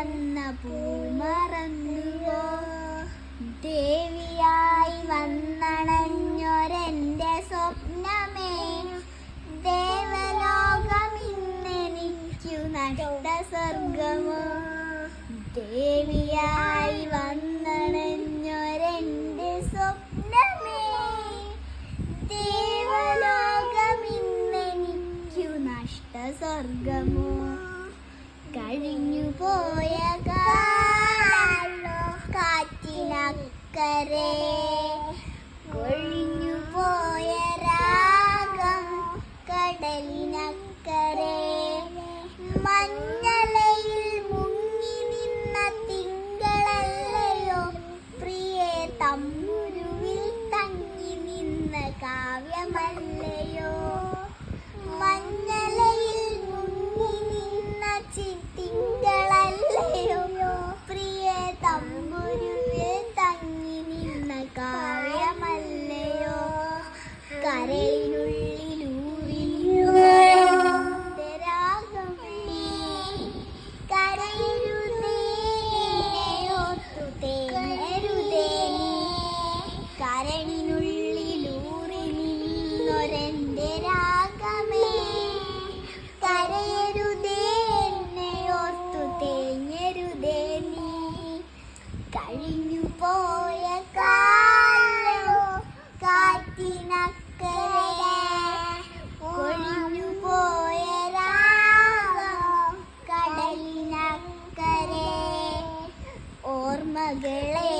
വിടർന്ന പൂമറന്നുവോ? ദേവിയായി വന്നണഞ്ഞൊരെന്റെ സ്വപ്നമേ. ദേവലോകം ഇന്നെനിക്കു നട്ട സ്വർഗമോ? ദേവിയായി വന്നണഞ്ഞൊരെന്റെ സ്വപ്നമേ. ദേവലോകം ഇന്നെനിക്കു നഷ്ട സ്വർഗമോ? കഴിഞ്ഞുപോയ കാറ്റിനക്കരെ. കൊഴിഞ്ഞുപോയ രാഗം കടലിനക്കരെ. മഞ്ഞളയിൽ മുങ്ങി നിന്ന തിങ്കളല്ലയോ? പ്രിയേ തമ്പുരുവിൽ തങ്ങി നിന്ന കാവ്യമല്ലയോ? ഓർമ്മകളെ